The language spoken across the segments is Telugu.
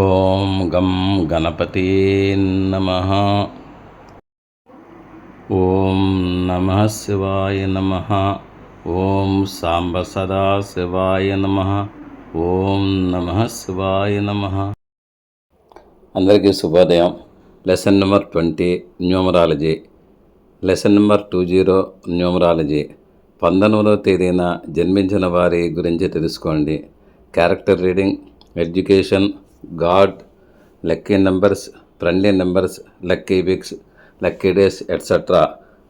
ఓం గం గణపతి నమ. ఓం నమ శివాయ నమ. ఓం సాంబ సదా శివాయ నమ. ఓం నమ శివాయ నమ. అందరికీ శుభోదయం. Lesson number twenty numerology. Lesson number two zero numerology. పంతొమ్మిదవ తేదీన జన్మించిన వారి గురించి తెలుసుకోండి. Character reading education god lucky numbers friendly numbers lucky weeks lucky days etcetera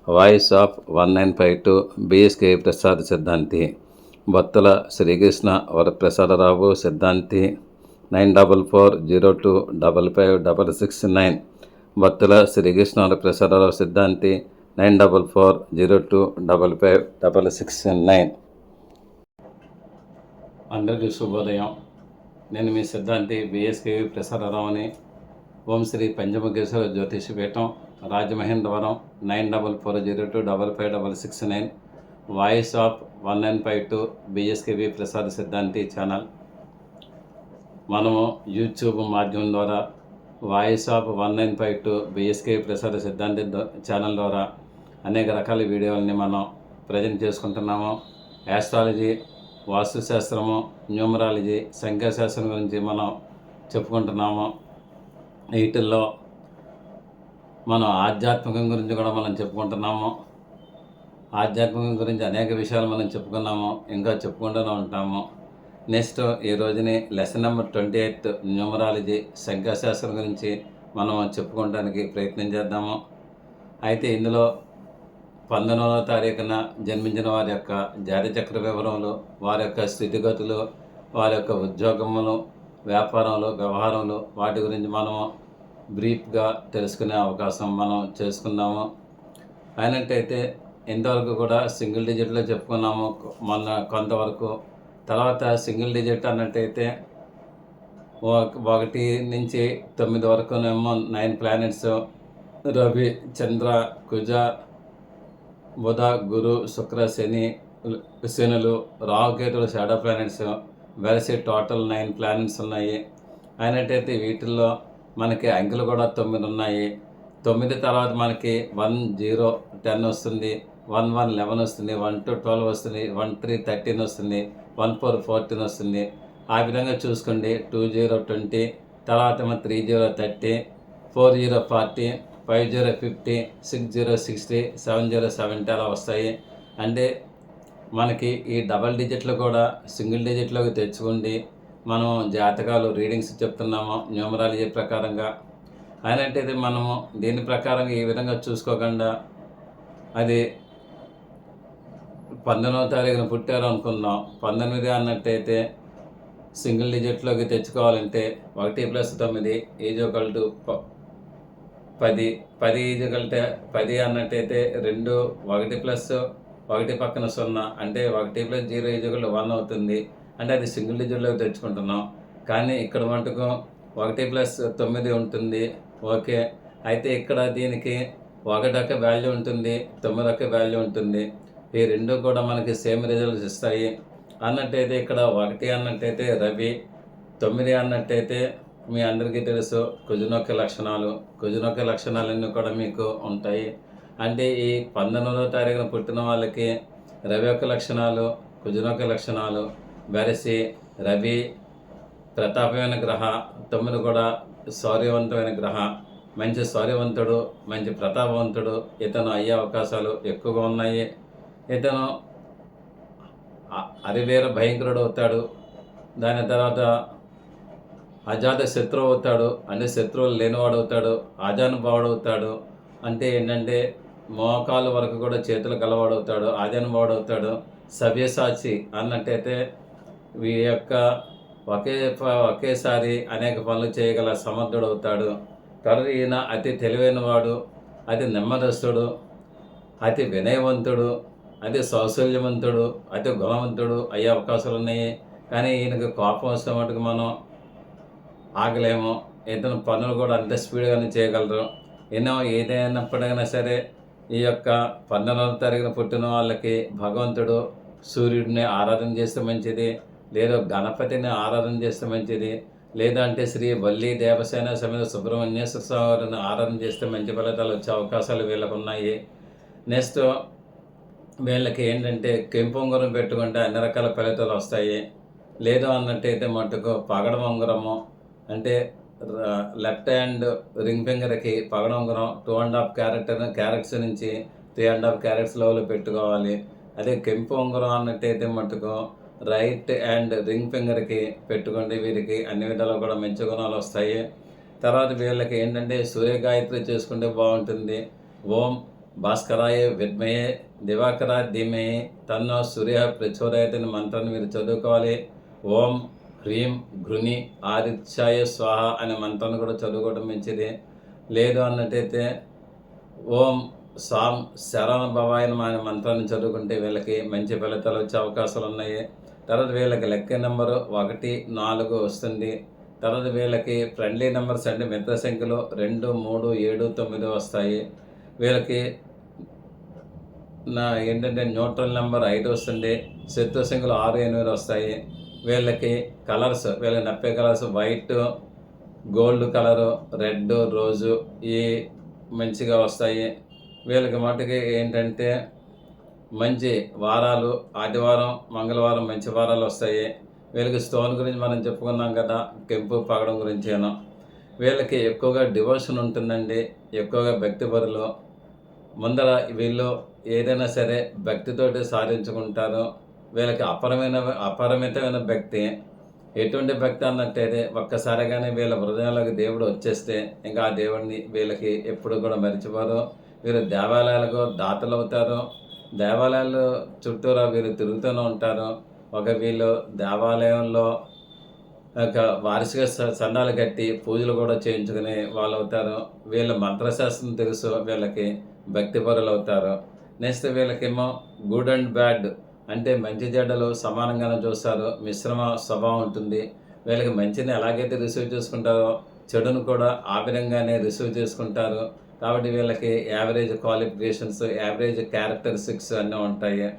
voice of one nine five two BSK Prasad Siddhanti. Bottala Srikrishna Varaprasadarao Siddhanti. Nine double four zero two double five double six nine. Bottula Srikrishna Varaprasadarao Siddhanti. Nine double four zero two double five double six nine. అందరికీ శుభోదయం. నేను మీ సిద్ధాంతి BSKV ప్రసాదరావుని Om Shri Panchamukheswara Jyotishapeetham Rajamahendravaram nine double four zero two double five double six nine voice of one nine five two BSKV Prasad Siddhanti channel. మనము యూట్యూబ్ మాధ్యమం ద్వారా voice of one nine five two BSK Prasad Siddhanti channel ద్వారా అనేక రకాల వీడియోలని మనం ప్రజెంట్ చేసుకుంటున్నాము. యాస్ట్రాలజీ వాస్తుశాస్త్రము న్యూమరాలజీ సంఖ్యాశాస్త్రం గురించి మనం చెప్పుకుంటున్నాము. వీటిల్లో మనం ఆధ్యాత్మికం గురించి కూడా మనం చెప్పుకుంటున్నాము. ఆధ్యాత్మికం గురించి అనేక విషయాలు మనం చెప్పుకున్నాము ఇంకా చెప్పుకుంటూనే ఉంటాము. నెక్స్ట్ ఈ రోజుని lesson number twenty eighth numerology సంఖ్యాశాస్త్రం గురించి మనం చెప్పుకోవడానికి ప్రయత్నం చేద్దాము. అయితే ఇందులో పంతొమ్మిదవ తారీఖున జన్మించిన వారి యొక్క జాతచక్ర వివరములు వారి యొక్క స్థితిగతులు వారి యొక్క ఉద్యోగములు వ్యాపారంలో వ్యవహారంలో వాటి గురించి మనము బ్రీఫ్గా తెలుసుకునే అవకాశం మనం చేసుకున్నాము. అయినట్టయితే ఇంతవరకు కూడా సింగిల్ డిజిట్లో చెప్పుకున్నాము. మొన్న కొంతవరకు తర్వాత సింగిల్ డిజిట్ అన్నట్టయితే ఒకటి నుంచి తొమ్మిది వరకునేమో నైన్ ప్లానెట్స్. రవి చంద్ర కుజ బుధ గురు శుక్ర శని శనులు రాహుకేతులు షాడో ప్లానెట్స్. వెరసి టోటల్ నైన్ ప్లానెట్స్ ఉన్నాయి. అయినట్టయితే వీటిల్లో మనకి అంకెలు కూడా తొమ్మిది ఉన్నాయి. తొమ్మిది తర్వాత మనకి వన్ జీరో టెన్ వస్తుంది. వన్ వన్ లెవెన్ వస్తుంది. వన్ టూ ట్వెల్వ్ వస్తుంది. వన్ త్రీ థర్టీన్ వస్తుంది. వన్ ఫోర్ ఫోర్టీన్ వస్తుంది. ఆ విధంగా చూసుకోండి. టూ జీరో ట్వంటీ తర్వాత three zero thirty four zero forty five zero fifty six zero sixty seven zero seventy అలా వస్తాయి. అంటే మనకి ఈ డబల్ డిజిట్లు కూడా సింగిల్ డిజిట్లోకి తెచ్చుకుండి. మనం జాతకాలు రీడింగ్స్ చెప్తున్నాము న్యూమరాలజీ ప్రకారంగా. అయినట్టయితే మనము దీని ప్రకారంగా ఈ విధంగా చూసుకోకుండా అది పంతొమ్మిదవ తారీఖున పుట్టారు అనుకుందాం. పంతొమ్మిది అన్నట్టయితే సింగిల్ డిజిట్లోకి తెచ్చుకోవాలంటే ఒకటి ప్లస్ తొమ్మిది ఏజ్ ఒకల్ టు పది పది ఈజ్ ఒకల్టే పది అన్నట్టయితే రెండు ఒకటి ప్లస్ ఒకటి పక్కన సున్నా అంటే ఒకటి ప్లస్ జీరో ఈజ్ వన్ అవుతుంది అంటే అది సింగిల్ డిజిట్లోకి తెచ్చుకుంటున్నాం. కానీ ఇక్కడ మటుకు ఒకటి ప్లస్ తొమ్మిది ఉంటుంది. ఓకే. అయితే ఇక్కడ దీనికి ఒకటి ఒక వాల్యూ ఉంటుంది తొమ్మిది ఒక వాల్యూ ఉంటుంది. ఈ రెండు కూడా మనకి సేమ్ రిజల్ట్స్ ఇస్తాయి. అన్నట్టయితే ఇక్కడ ఒకటి అన్నట్టయితే రవి తొమ్మిది అన్నట్టయితే మీ అందరికీ తెలుసు కుజునొక్క లక్షణాలు. కుజునొక్క లక్షణాలన్నీ కూడా మీకు ఉంటాయి. అంటే ఈ పంతొమ్మిదవ తారీఖున పుట్టిన వాళ్ళకి రవి యొక్క లక్షణాలు కుజునొక్క లక్షణాలు వెరసి రవి ప్రతాపమైన గ్రహ తొమ్మిది కూడా శౌర్యవంతమైన గ్రహ మంచి శౌర్యవంతుడు మంచి ప్రతాపవంతుడు ఇతను అయ్యే అవకాశాలు ఎక్కువగా ఉన్నాయి. ఇతను అరివేర భయంకరుడు అవుతాడు. దాని తర్వాత అజాత శత్రువు అవుతాడు. అంటే శత్రువులు లేనివాడు అవుతాడు. ఆజానుభావుడు అవుతాడు. అంటే ఏంటంటే మోకాలు వరకు కూడా చేతులు గలవాడవుతాడు అవుతాడు వాడవుతాడు. సవ్యసాచి అన్నట్టయితే వీ యొక్క ఒకే ప- ఒకేసారి అనేక పనులు చేయగల సమర్థుడు అవుతాడు తర్వాత ఈయన అతి తెలివైన వాడు అతి నెమ్మదస్తుడు అతి వినయవంతుడు అతి సౌశల్యవంతుడు అతి గుణవంతుడు అయ్యే అవకాశాలు ఉన్నాయి. కానీ ఈయనకు కోపం వస్తే మటుకు మనం ఆగలేము. ఇతను పనులు కూడా అంత స్పీడ్గానే చేయగలరు. ఎన్నో ఏదైనప్పటికైనా సరే ఈ యొక్క పంతొమ్మిదవ తారీఖున పుట్టిన వాళ్ళకి భగవంతుడు సూర్యుడిని ఆరాధన చేస్తే మంచిది లేదా గణపతిని ఆరాధన చేస్తే మంచిది లేదంటే శ్రీ వల్లి దేవసేన సమేత సుబ్రహ్మణ్యేశ్వర స్వామిని ఆరాధన చేస్తే మంచి ఫలితాలు వచ్చే అవకాశాలు వీళ్ళకు ఉన్నాయి. నెక్స్ట్ వీళ్ళకి ఏంటంటే కెంపు ఉంగరం పెట్టుకుంటే అన్ని రకాల ఫలితాలు వస్తాయి. లేదు అన్నట్టయితే మటుకు పగడ ఉంగరము అంటే లెఫ్ట్ హ్యాండ్ రింగ్ ఫింగర్కి పగడం ఉంగరం two and half character carats నుంచి three and half carats level పెట్టుకోవాలి. అదే కెంపు ఉంగరం అన్నట్టయితే మటుకు రైట్ హ్యాండ్ రింగ్ ఫింగర్కి పెట్టుకోండి వీరికి. అన్ని విధాలు కూడా మంచి గుణాలు వస్తాయి. తర్వాత వీళ్ళకి ఏంటంటే సూర్యగాయత్రి చేసుకుంటే బాగుంటుంది. ఓం భాస్కరాయ విద్మయే దివాకర ధీమయే తన్నో సూర్య ప్రచోదయతని మంత్రాన్ని మీరు చదువుకోవాలి. ఓం హ్రీం ఘృని ఆదిత్యాయ స్వాహ అనే మంత్రాన్ని కూడా చదువుకోవడం మంచిది. లేదు అన్నట్టయితే ఓం సాం శరణ భవాయనం అనే మంత్రాన్ని చదువుకుంటే వీళ్ళకి మంచి ఫలితాలు వచ్చే అవకాశాలు ఉన్నాయి. తర్వాత వీళ్ళకి లెక్క నెంబరు ఒకటి నాలుగు వస్తుంది. తర్వాత వీళ్ళకి ఫ్రెండ్లీ నెంబర్స్ అంటే మిత్ర సంఖ్యలు రెండు మూడు ఏడు తొమ్మిది వస్తాయి. వీళ్ళకి నా ఏంటంటే న్యూట్రల్ నెంబర్ ఐదు వస్తుంది. శత్రు సంఖ్యలు ఆరు ఎనిమిది వస్తాయి. వీళ్ళకి కలర్స్ వీళ్ళకి నప్పే colours white gold colour red రోజు ఈ మంచిగా వస్తాయి. వీళ్ళకి మటుకి ఏంటంటే మంచి వారాలు ఆదివారం మంగళవారం మంచి వారాలు వస్తాయి. వీళ్ళకి స్టోన్ గురించి మనం చెప్పుకున్నాం కదా కెంపు పగడం గురించేను వీళ్ళకి ఎక్కువగా డివోషన్ ఉంటుందండి ఎక్కువగా భక్తి పరులు. ముందర వీళ్ళు ఏదైనా సరే భక్తితోటి సాధించుకుంటారు. వీళ్ళకి అపరమైన అపరిమితమైన భక్తి. ఎటువంటి భక్తి అన్నట్టయితే ఒక్కసారిగానే వీళ్ళ హృదయంలోకి దేవుడు వచ్చేస్తే ఇంకా ఆ దేవుడిని వీళ్ళకి ఎప్పుడు కూడా మర్చిపోరు. వీరు దేవాలయాలకు దాతలు అవుతారు దేవాలయాలు చుట్టూరా వీరు తిరుగుతూనే ఉంటారు. ఒక వీళ్ళు దేవాలయంలో ఒక వార్షిక స- సందాలు కట్టి పూజలు కూడా చేయించుకునే వాళ్ళు అవుతారు వీళ్ళ మంత్రశాస్త్రం తెలుసు వీళ్ళకి భక్తిపరులు అవుతారు నెక్స్ట్ వీళ్ళకేమో గుడ్ అండ్ బ్యాడ్ అంటే మంచి చెడ్డలు సమానంగానే చూస్తారు మిశ్రమ స్వభావం ఉంటుంది. వీళ్ళకి మంచిని ఎలాగైతే రిసీవ్ చేసుకుంటారో చెడును కూడా ఆ విధంగానే రిసీవ్ చేసుకుంటారు. కాబట్టి వీళ్ళకి యావరేజ్ క్వాలిఫికేషన్స్ యావరేజ్ క్యారెక్టరిస్టిక్స్ అన్నీ ఉంటాయి.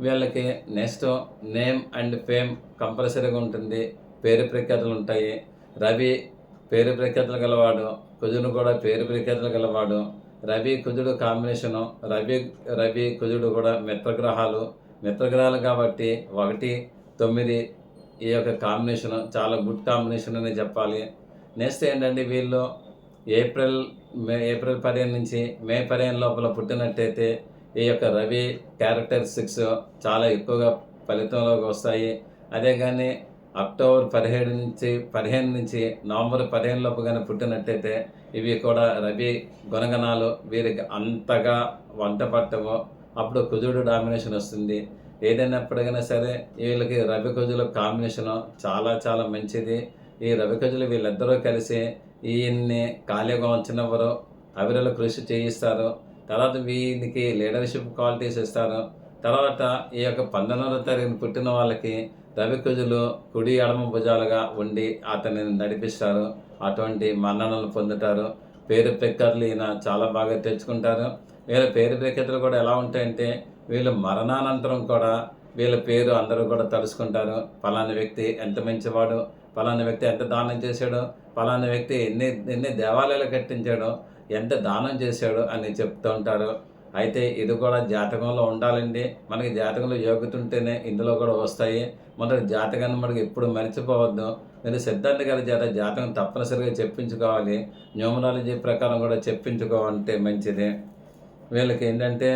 వీళ్ళకి నెక్స్ట్ నేమ్ అండ్ ఫేమ్ కంపల్సరీగా ఉంటుంది. పేరు ప్రఖ్యాతలు ఉంటాయి. రవి పేరు ప్రఖ్యాతలు గలవాడు కుజుడు కూడా పేరు ప్రఖ్యాతలు గలవాడు. రవి కుజుడు కాంబినేషను రవి రవి కుజుడు కూడా మిత్రగ్రహాలు. మిత్రగ్రహాలు కాబట్టి ఒకటి తొమ్మిది ఈ యొక్క కాంబినేషన్ చాలా గుడ్ కాంబినేషన్ అని చెప్పాలి. నెక్స్ట్ ఏంటంటే వీళ్ళు ఏప్రిల్ మే ఏప్రిల్ పదిహేను నుంచి మే పదిహేను లోపల పుట్టినట్టయితే ఈ యొక్క రవి క్యారెక్టరిస్టిక్స్ చాలా ఎక్కువగా ఫలితంలోకి వస్తాయి. అదే కానీ అక్టోబర్ పదిహేడు నుంచి పదిహేను నుంచి నవంబర్ పదిహేను లోపు కానీ పుట్టినట్టయితే ఇవి కూడా రవి గుణగణాలు వీరికి అంతగా వంట పట్టవు. అప్పుడు కుజుడు డామినేషన్ వస్తుంది. ఏదైనప్పటికైనా సరే వీళ్ళకి రవి కుజుల కాంబినేషన్ చాలా చాలా మంచిది. ఈ రవి కుజులు వీళ్ళిద్దరూ కలిసి ఈయన్ని ఖాళీగా ఉంచినవారు అవిరలు కృషి చేయిస్తారు. తర్వాత వీనికి లీడర్షిప్ క్వాలిటీస్ ఇస్తారు. తర్వాత ఈ యొక్క పంతొమ్మిదవ తారీఖున పుట్టిన వాళ్ళకి రవికుజులు కుడి ఎడమ భుజాలుగా ఉండి అతనిని నడిపిస్తారు. అటువంటి మన్ననలు పొందుతారు. పేరు పెక్కర్లు ఈయన చాలా బాగా తెచ్చుకుంటారు. వీళ్ళ పేరు ప్రఖ్యాతులు కూడా ఎలా ఉంటాయంటే వీళ్ళు మరణానంతరం కూడా వీళ్ళ పేరు అందరూ కూడా తలుసుకుంటారు ఫలానా వ్యక్తి ఎంత మంచివాడు ఫలానా వ్యక్తి ఎంత దానం చేశాడు ఫలానా వ్యక్తి ఎన్ని ఎన్ని దేవాలయాలు కట్టించాడు ఎంత దానం చేశాడు అని చెప్తూ ఉంటారు. అయితే ఇది కూడా జాతకంలో ఉండాలండి. మనకి జాతకంలో యోగ్యత ఉంటేనే ఇందులో కూడా వస్తాయి. మొదటి జాతకాన్ని మనకి ఎప్పుడు మర్చిపోవద్దు. నేను సిద్ధాంత గారి చేత జాతకం తప్పనిసరిగా చెప్పించుకోవాలి. న్యూమరాలజీ ప్రకారం కూడా చెప్పించుకోవాలంటే మంచిది. వీళ్ళకి ఏంటంటే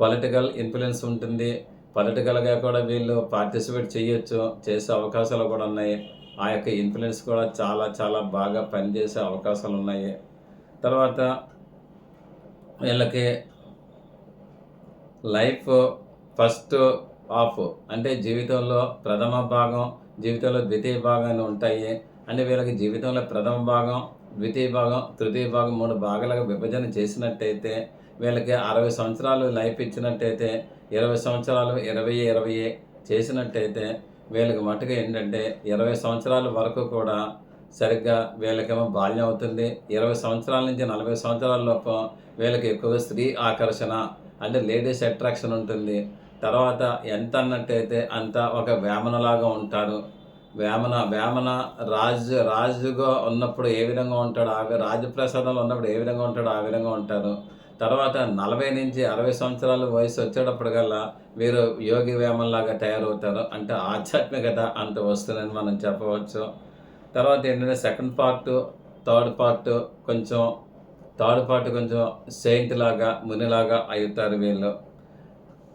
పొలిటికల్ ఇన్ఫ్లుయెన్స్ ఉంటుంది పొలిటికల్గా కూడా వీళ్ళు పార్టిసిపేట్ చేయొచ్చు చేసే అవకాశాలు కూడా ఉన్నాయి. ఆ యొక్క ఇన్ఫ్లుయెన్స్ కూడా చాలా చాలా బాగా పనిచేసే అవకాశాలు ఉన్నాయి. తర్వాత వీళ్ళకి లైఫ్ ఫస్ట్ ఆఫ్ అంటే జీవితంలో ప్రథమ భాగం జీవితంలో ద్వితీయ భాగాన్ని ఉంటాయి. అంటే వీళ్ళకి జీవితంలో ప్రథమ భాగం ద్వితీయ భాగం తృతీయ భాగం మూడు భాగాలుగా విభజన చేసినట్టయితే వీళ్ళకి అరవై సంవత్సరాలు లైఫ్ ఇచ్చినట్టయితే ఇరవై సంవత్సరాలు ఇరవై ఇరవై చేసినట్టయితే వీళ్ళకి మటుకు ఏంటంటే ఇరవై సంవత్సరాల వరకు కూడా సరిగ్గా వీళ్ళకేమో బాల్యం అవుతుంది. ఇరవై సంవత్సరాల నుంచి నలభై సంవత్సరాల లోపు వీళ్ళకి ఎక్కువగా స్త్రీ ఆకర్షణ అంటే లేడీస్ అట్రాక్షన్ ఉంటుంది. తర్వాత ఎంత అన్నట్టయితే అంత ఒక వేమనలాగా ఉంటారు వేమన వేమన రాజు రాజుగా ఉన్నప్పుడు ఏ విధంగా ఉంటాడో? ఆ రాజప్రసాదంలో ఉన్నప్పుడు ఏ విధంగా ఉంటాడో? ఆ విధంగా ఉంటారు తర్వాత నలభై నుంచి అరవై సంవత్సరాల వయసు వచ్చేటప్పటికల్లా వీరు యోగి వేమనలాగా తయారవుతారు. అంటే ఆధ్యాత్మికత అంత వస్తుందని మనం చెప్పవచ్చు. తర్వాత ఏంటంటే సెకండ్ పార్ట్ థర్డ్ పార్ట్ కొంచెం థర్డ్ పార్ట్ కొంచెం సెయింట్ లాగా మునిలాగా అవుతారు వీళ్ళు.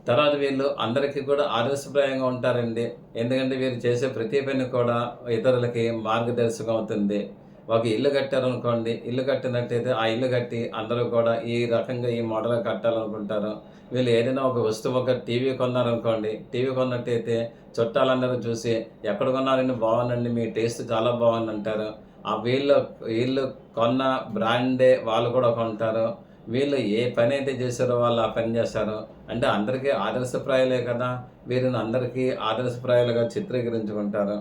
తర్వాత వీళ్ళు అందరికీ కూడా ఆదర్శప్రాయంగా ఉంటారండి. ఎందుకంటే వీరు చేసే ప్రతి పని కూడా ఇతరులకి మార్గదర్శకం అవుతుంది. ఒక ఇల్లు కట్టారనుకోండి ఇల్లు కట్టినట్టయితే ఆ ఇల్లు కట్టి అందరూ కూడా ఈ రకంగా ఈ మోడల్ కట్టాలనుకుంటారు. వీళ్ళు ఏదైనా ఒక వస్తువు ఒక టీవీ కొన్నారనుకోండి టీవీ కొన్నట్టయితే చుట్టాలందరూ చూసి ఎక్కడ కొన్నారండి? బాగుందండి మీ టేస్ట్ చాలా బాగుంది అంటారు ఆ వీళ్ళు వీళ్ళు కొన్న బ్రాండే వాళ్ళు కూడా కొంటారు. వీళ్ళు ఏ పని అయితే చేశారో వాళ్ళు ఆ పని చేస్తారు. అంటే అందరికీ ఆదర్శప్రాయాలే కదా వీరిని అందరికీ ఆదర్శప్రాయాలుగా చిత్రీకరించుకుంటారు.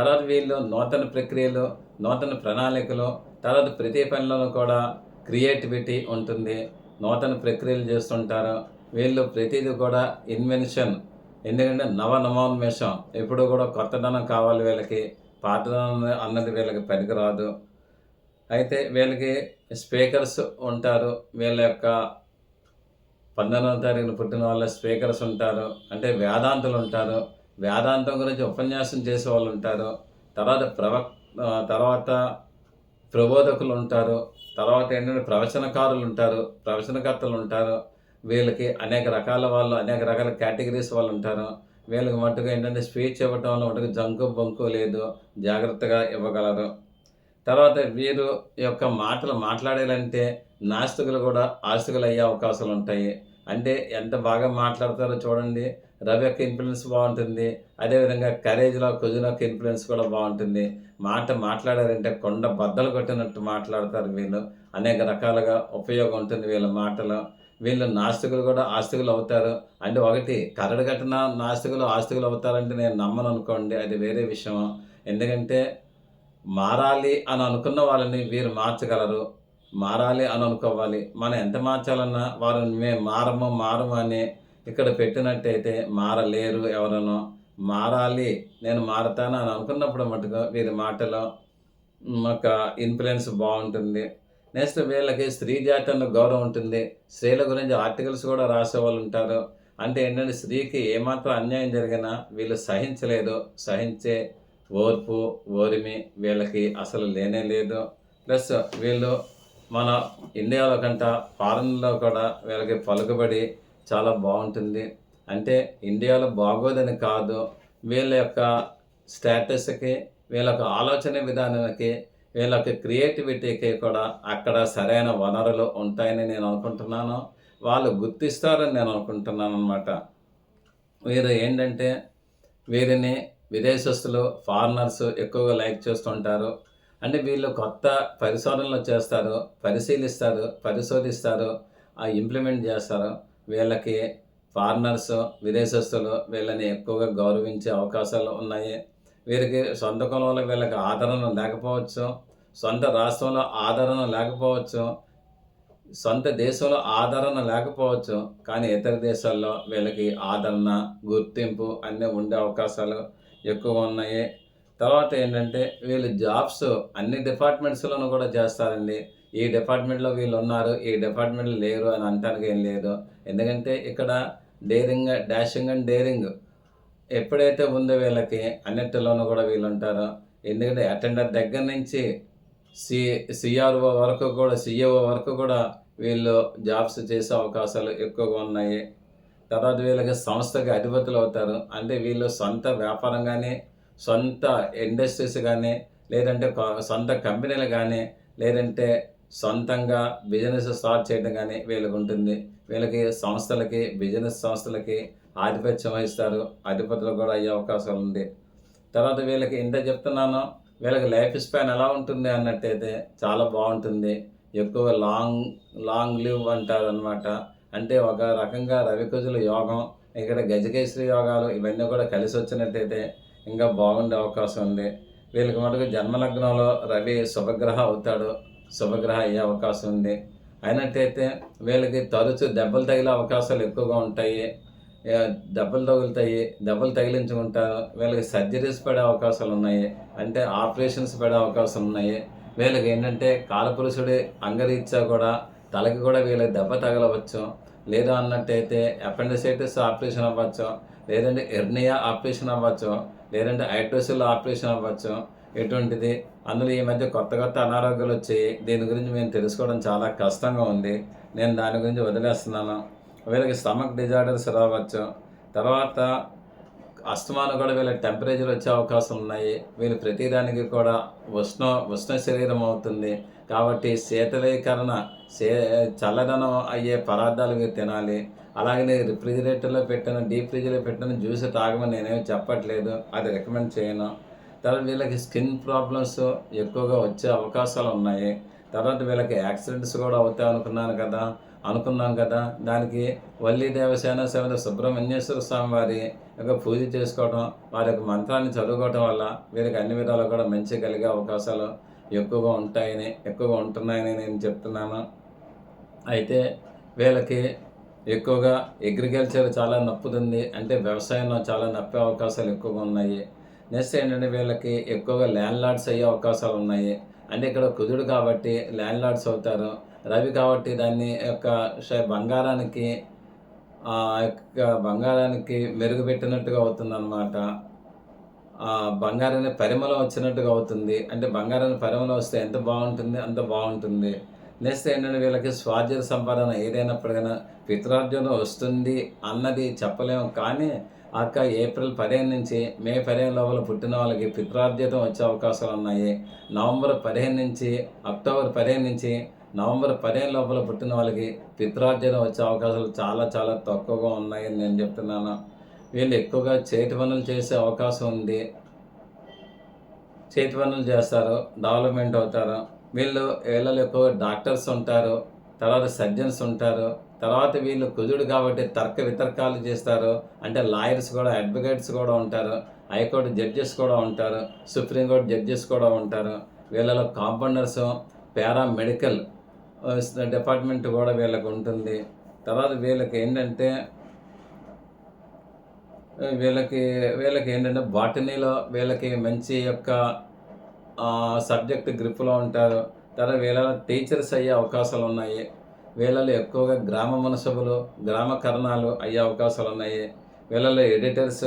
తర్వాత వీళ్ళు నూతన ప్రక్రియలు నూతన ప్రణాళికలు తర్వాత ప్రతి పనిలోనూ కూడా క్రియేటివిటీ ఉంటుంది. నూతన ప్రక్రియలు చేస్తుంటారు. వీళ్ళు ప్రతిదీ కూడా ఇన్వెన్షన్ ఎందుకంటే నవ నవోన్మేషం. ఎప్పుడు కూడా కొత్తదనం కావాలి వీళ్ళకి పాతదనం అన్నది వీళ్ళకి పనికిరాదు. అయితే వీళ్ళకి స్పీకర్స్ ఉంటారు. వీళ్ళ యొక్క పంతొమ్మిదవ తారీఖున పుట్టిన వాళ్ళ స్పీకర్స్ ఉంటారు. అంటే వేదాంతులు ఉంటారు. వేదాంతం గురించి ఉపన్యాసం చేసే వాళ్ళు ఉంటారు. తర్వాత ప్రవక్ తర్వాత ప్రబోధకులు ఉంటారు. తర్వాత ఏంటంటే ప్రవచనకారులు ఉంటారు. ప్రవచనకర్తలు ఉంటారు. వీళ్ళకి అనేక రకాల వాళ్ళు అనేక రకాల కేటగిరీస్ వాళ్ళు ఉంటారు. వీళ్ళకి మటుకు ఏంటంటే స్పీచ్ ఇవ్వటం వల్ల మటుకు జంకు బొంకు లేదు. జాగ్రత్తగా ఇవ్వగలరు. తర్వాత వీరు యొక్క మాటలు మాట్లాడాలంటే నాస్తికులు కూడా ఆస్తికులు అయ్యే అవకాశాలు ఉంటాయి. అంటే ఎంత బాగా మాట్లాడతారో చూడండి. రవి యొక్క ఇన్ఫ్లుయెన్స్ బాగుంటుంది. అదేవిధంగా కరేజ్లో కుజున్ యొక్క ఇన్ఫ్లుయెన్స్ కూడా బాగుంటుంది. మాట మాట్లాడారంటే కొండ బద్దలు కొట్టినట్టు మాట్లాడతారు వీళ్ళు. అనేక రకాలుగా ఉపయోగం ఉంటుంది వీళ్ళ మాటలు. వీళ్ళు నాస్తికులు కూడా ఆస్తికులు అవుతారు. అంటే ఒకటి కరడు కట్టిన నాస్తికులు ఆస్తికులు అవుతారంటే నేను నమ్మను అనుకోండి. అది వేరే విషయం. ఎందుకంటే మారాలి అని అనుకున్న వాళ్ళని వీరు మార్చగలరు. మారాలి అని అనుకోవాలి. మనం ఎంత మార్చాలన్నా వారు మేము మారము మారము అని ఇక్కడ పెట్టినట్టయితే మారలేరు ఎవరనో. మారాలి నేను మారతాను అని అనుకున్నప్పుడు మటుకు వీరి మాటలో ఒక ఇన్ఫ్లుయెన్స్ బాగుంటుంది. నెక్స్ట్ వీళ్ళకి స్త్రీ జాతి అన్న గౌరవం ఉంటుంది. స్త్రీల గురించి ఆర్టికల్స్ కూడా రాసేవాళ్ళు ఉంటారు. అంటే ఏంటంటే స్త్రీకి ఏమాత్రం అన్యాయం జరిగినా వీళ్ళు సహించలేదు. సహించే ఓర్పు ఓరిమి వీళ్ళకి అసలు లేనే లేదు. ప్లస్ వీళ్ళు మన ఇండియాలో కంట ఫారెన్లో కూడా వీళ్ళకి పలుకుబడి చాలా బాగుంటుంది. అంటే ఇండియాలో బాగోదని కాదు వీళ్ళ యొక్క స్టేటస్కి వీళ్ళ యొక్క ఆలోచన విధానానికి వీళ్ళ యొక్క క్రియేటివిటీకి కూడా అక్కడ సరైన వనరులు ఉంటాయని నేను అనుకుంటున్నాను. వాళ్ళు గుర్తిస్తారని నేను అనుకుంటున్నాను అనమాట వీరు ఏంటంటే వీరిని విదేశస్తులు ఫారినర్స్ ఎక్కువగా లైక్ చేస్తుంటారు. అంటే వీళ్ళు కొత్త పరిశోధనలు చేస్తారు పరిశీలిస్తారు పరిశోధిస్తారు ఆ ఇంప్లిమెంట్ చేస్తారు. వీళ్ళకి ఫారినర్స్ విదేశస్తులు వీళ్ళని ఎక్కువగా గౌరవించే అవకాశాలు ఉన్నాయి. వీరికి సొంత కులంలో వీళ్ళకి ఆదరణ లేకపోవచ్చు సొంత రాష్ట్రంలో ఆదరణ లేకపోవచ్చు సొంత దేశంలో ఆదరణ లేకపోవచ్చు కానీ ఇతర దేశాల్లో వీళ్ళకి ఆదరణ గుర్తింపు అన్నీ ఉండే అవకాశాలు ఎక్కువ ఉన్నాయి. తర్వాత ఏంటంటే వీళ్ళు జాబ్స్ అన్ని డిపార్ట్మెంట్స్లోనూ కూడా చేస్తారండి. ఈ డిపార్ట్మెంట్లో వీళ్ళు ఉన్నారు ఈ డిపార్ట్మెంట్లో లేరు అని అంటానికి ఏం లేదు. ఎందుకంటే ఇక్కడ డేరింగ్ డాషింగ్ అండ్ డేరింగ్ ఎప్పుడైతే ఉందో వీళ్ళకి అన్నిటిలోనూ కూడా వీళ్ళు ఉంటారు. ఎందుకంటే అటెండర్ దగ్గర నుంచి సి సిఆర్ఓ వరకు కూడా సిఏఓ వరకు కూడా వీళ్ళు జాబ్స్ చేసే అవకాశాలు ఎక్కువగా ఉన్నాయి. తర్వాత వీళ్ళకి సంస్థకి అధిపతులు అవుతారు. అంటే వీళ్ళు సొంత వ్యాపారం కానీ సొంత ఇండస్ట్రీస్ కానీ లేదంటే సొంత కంపెనీలు కానీ లేదంటే సొంతంగా బిజినెస్ స్టార్ట్ చేయడం కానీ వీళ్ళకి ఉంటుంది వీళ్ళకి సంస్థలకి బిజినెస్ సంస్థలకి ఆధిపత్యం వహిస్తారు. అధిపతులు కూడా అయ్యే అవకాశం ఉంది. తర్వాత వీళ్ళకి ఇంత చెప్తున్నాను వీళ్ళకి లైఫ్ స్పాన్ ఎలా ఉంటుంది అన్నట్టయితే చాలా బాగుంటుంది. ఎక్కువ లాంగ్ లాంగ్ లివ్ అంటారు అనమాట అంటే ఒక రకంగా రవికుజుల యోగం ఇక్కడ గజకేశ్వరి యోగాలు ఇవన్నీ కూడా కలిసి వచ్చినట్టయితే ఇంకా బాగుండే అవకాశం ఉంది. వీళ్ళకి మటుకు జన్మలగ్నంలో రవి శుభగ్రహ అవుతాడు. శుభగ్రహ అయ్యే అవకాశం ఉంది. అయినట్టయితే వీళ్ళకి తరచు దెబ్బలు తగిలే అవకాశాలు ఎక్కువగా ఉంటాయి. దెబ్బలు తగులుతాయి. దెబ్బలు తగిలించుకుంటారు వీళ్ళకి సర్జరీస్ పడే అవకాశాలు ఉన్నాయి. అంటే ఆపరేషన్స్ పడే అవకాశాలు ఉన్నాయి. వీళ్ళకి ఏంటంటే కాలపురుషుడి అంగరీత్యా కూడా తలకి కూడా వీళ్ళకి దెబ్బ తగలవచ్చు. లేదా అన్నట్టయితే అపెండిసైటిస్ ఆపరేషన్ అవ్వచ్చు. లేదంటే ఎర్నియా ఆపరేషన్ అవ్వచ్చు. లేదంటే హైడ్రోసిల్ ఆపరేషన్ అవ్వచ్చు. ఎటువంటిది? అందులో ఈ మధ్య కొత్త కొత్త అనారోగ్యాలు వచ్చాయి. దీని గురించి మేము తెలుసుకోవడం చాలా కష్టంగా ఉంది. నేను దాని గురించి వదిలేస్తున్నాను. వీళ్ళకి స్టమక్ డిజార్డర్స్ రావచ్చు. తర్వాత అస్తమాను కూడా వీళ్ళకి టెంపరేచర్ వచ్చే అవకాశం ఉన్నాయి. వీళ్ళు ప్రతిదానికి కూడా ఉష్ణ ఉష్ణ శరీరం అవుతుంది. కాబట్టి శీతలీకరణ శే చల్లదనం అయ్యే పదార్థాలు వీరు తినాలి. అలాగనే రిఫ్రిజిరేటర్లో పెట్టాను డీప్ ఫ్రిడ్జ్లో పెట్టాను జ్యూస్ తాగమని నేనేమి చెప్పట్లేదు. అది రికమెండ్ చేయను. తర్వాత వీళ్ళకి స్కిన్ ప్రాబ్లమ్స్ ఎక్కువగా వచ్చే అవకాశాలు ఉన్నాయి. తర్వాత వీళ్ళకి యాక్సిడెంట్స్ కూడా అవుతాయి అనుకున్నాను కదా అనుకున్నాం కదా. దానికి వల్లి దేవసేన సేవ సుబ్రహ్మణ్యేశ్వర స్వామి వారి యొక్క పూజ చేసుకోవడం వారి యొక్క మంత్రాన్ని చదువుకోవడం వల్ల వీరికి అన్ని విధాలు కూడా మంచి కలిగే అవకాశాలు ఎక్కువగా ఉంటాయని ఎక్కువగా ఉంటున్నాయని నేను చెప్తున్నాను. అయితే వీళ్ళకి ఎక్కువగా అగ్రికల్చర్ చాలా నప్పుతుంది. అంటే వ్యవసాయంలో చాలా నప్పే అవకాశాలు ఎక్కువగా ఉన్నాయి. నెక్స్ట్ ఏంటంటే వీళ్ళకి ఎక్కువగా ల్యాండ్ లార్డ్స్ అయ్యే అవకాశాలు ఉన్నాయి. అంటే ఇక్కడ కుదుడు కాబట్టి ల్యాండ్ లార్డ్స్ అవుతారు. రవి కాబట్టి దాన్ని యొక్క బంగారానికి ఆ యొక్క బంగారానికి మెరుగుపెట్టినట్టుగా అవుతుంది అనమాట బంగారాన్ని పరిమళం వచ్చినట్టుగా అవుతుంది. అంటే బంగారాన్ని పరిమళం వస్తే ఎంత బాగుంటుంది? అంత బాగుంటుంది. నెక్స్ట్ ఏంటంటే వీళ్ళకి స్వాధ్యాయ సంపాదన ఏదైనప్పటికైనా పిత్రార్జున వస్తుంది అన్నది చెప్పలేము. కానీ అక్క ఏప్రిల్ పదిహేను నుంచి మే పదిహేను లోపల పుట్టిన వాళ్ళకి పిత్రార్జితం వచ్చే అవకాశాలు ఉన్నాయి. నవంబర్ పదిహేను నుంచి అక్టోబర్ పదిహేను నుంచి నవంబర్ పదిహేను లోపల పుట్టిన వాళ్ళకి పిత్రార్జితం వచ్చే అవకాశాలు చాలా చాలా తక్కువగా ఉన్నాయని నేను చెప్తున్నాను. వీళ్ళు ఎక్కువగా చేతి పనులు చేసే అవకాశం ఉంది. చేతి పనులు చేస్తారు డెవలప్మెంట్ అవుతారు. వీళ్ళు వీళ్ళలో ఎక్కువ డాక్టర్స్ ఉంటారు తర్వాత సర్జన్స్ ఉంటారు తర్వాత వీళ్ళు కుజుడు కాబట్టి తర్క వితర్కాలు చేస్తారు అంటే లాయర్స్ కూడా అడ్వకేట్స్ కూడా ఉంటారు హైకోర్టు జడ్జెస్ కూడా ఉంటారు సుప్రీంకోర్టు జడ్జెస్ కూడా ఉంటారు. వీళ్ళలో కాంపౌండర్స్ పారామెడికల్ డిపార్ట్మెంట్ కూడా వీళ్ళకి ఉంటుంది. తర్వాత వీళ్ళకి ఏంటంటే వీళ్ళకి వీళ్ళకి ఏంటంటే బాటనీలో వీళ్ళకి మంచి యొక్క సబ్జెక్ట్ గ్రిప్లో ఉంటారు. తర్వాత వీళ్ళలో టీచర్స్ అయ్యే అవకాశాలు ఉన్నాయి. వీళ్ళలో ఎక్కువగా గ్రామ మనసభలు గ్రామ కరణాలు అయ్యే అవకాశాలు ఉన్నాయి. వీళ్ళలో ఎడిటర్స్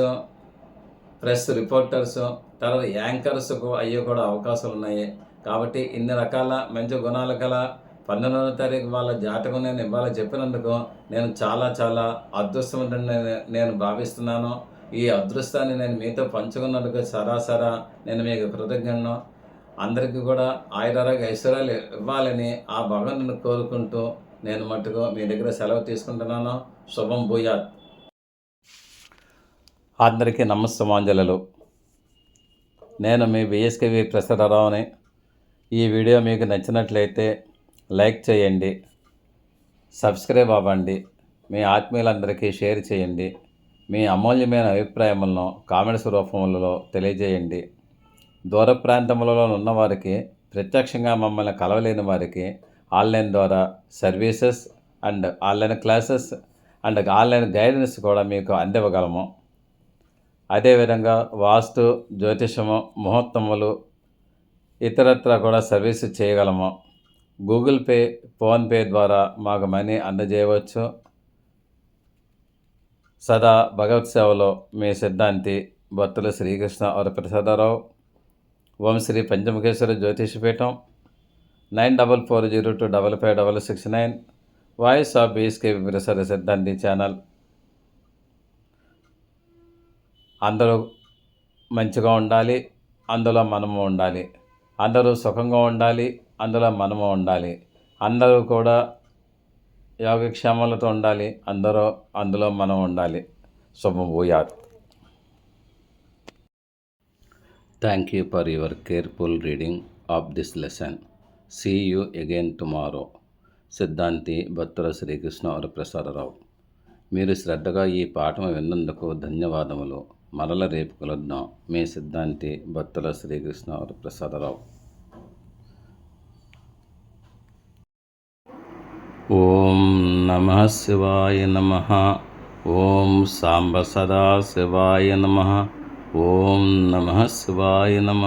ప్రెస్ రిపోర్టర్స్ తర్వాత యాంకర్స్కు అయ్యే కూడా అవకాశాలు ఉన్నాయి. కాబట్టి ఇన్ని రకాల మంచి గుణాలు గల పన్నెండవ తారీఖు వాళ్ళ జాతకం నేను ఇవాళ చెప్పినందుకు నేను చాలా చాలా అదృష్టవంతుడిని నేను- నేను భావిస్తున్నాను. ఈ అదృష్టాన్ని నేను మీతో పంచుకున్నందుకు సరాసరా నేను మీకు కృతజ్ఞను. అందరికీ కూడా ఆయురారోగ్య ఐశ్వర్యాలు ఇవ్వాలని ఆ భగవంతుని కోరుకుంటూ నేను మట్టుకు మీ దగ్గర సెలవు తీసుకుంటున్నాను. శుభం భూయాత్. అందరికీ నమస్తమాంజలు నేను మీ బిఎస్కేవి ప్రసరారావుని ఈ వీడియో మీకు నచ్చినట్లయితే లైక్ చేయండి సబ్స్క్రైబ్ అవ్వండి మీ ఆత్మీయులందరికీ షేర్ చేయండి మీ అమూల్యమైన అభిప్రాయములను కామెంట్స్ రూపంలో తెలియజేయండి. దూర ప్రాంతములలో ఉన్నవారికి ప్రత్యక్షంగా మమ్మల్ని కలవలేని వారికి ఆన్లైన్ ద్వారా services and online classes and online guidance కూడా మీకు అందివ్వగలము. అదేవిధంగా వాస్తు జ్యోతిషము ముహూర్తములు ఇతరత్ర కూడా సర్వీస్ చేయగలము. గూగుల్ పే ఫోన్పే ద్వారా మాకు మనీ అందజేయవచ్చు. సదా భగవత్ సేవలో మీ సిద్ధాంతి భక్తులు Srikrishna Varaprasadarao. Om Shri Panchamukheswara Jyotishapeetham nine double four zero two double five double six nine voice of BSK Prasada Siddhanti channel. అందరూ మంచిగా ఉండాలి అందులో మనము ఉండాలి. అందరూ సుఖంగా ఉండాలి అందులో మనము ఉండాలి. అందరూ కూడా యోగక్షేమాలతో ఉండాలి అందరూ అందులో మనం ఉండాలి. శుభం భూయాత్ thank you for your careful reading of this lesson see you again tomorrow సిద్ధాంతి భక్తుల శ్రీకృష్ణ వరప్రసాదరావు మీరు శ్రద్ధగా ఈ పాఠం విన్నందుకు ధన్యవాదములు. మరల రేపు కలుద్దాం. మీ సిద్ధాంతి భక్తుల శ్రీకృష్ణ వరప్రసాదరావు ఓం నమ శివాయ నమ. ఓం సాంబ సదా శివాయ నమ. ఓం నమ శివాయ నమ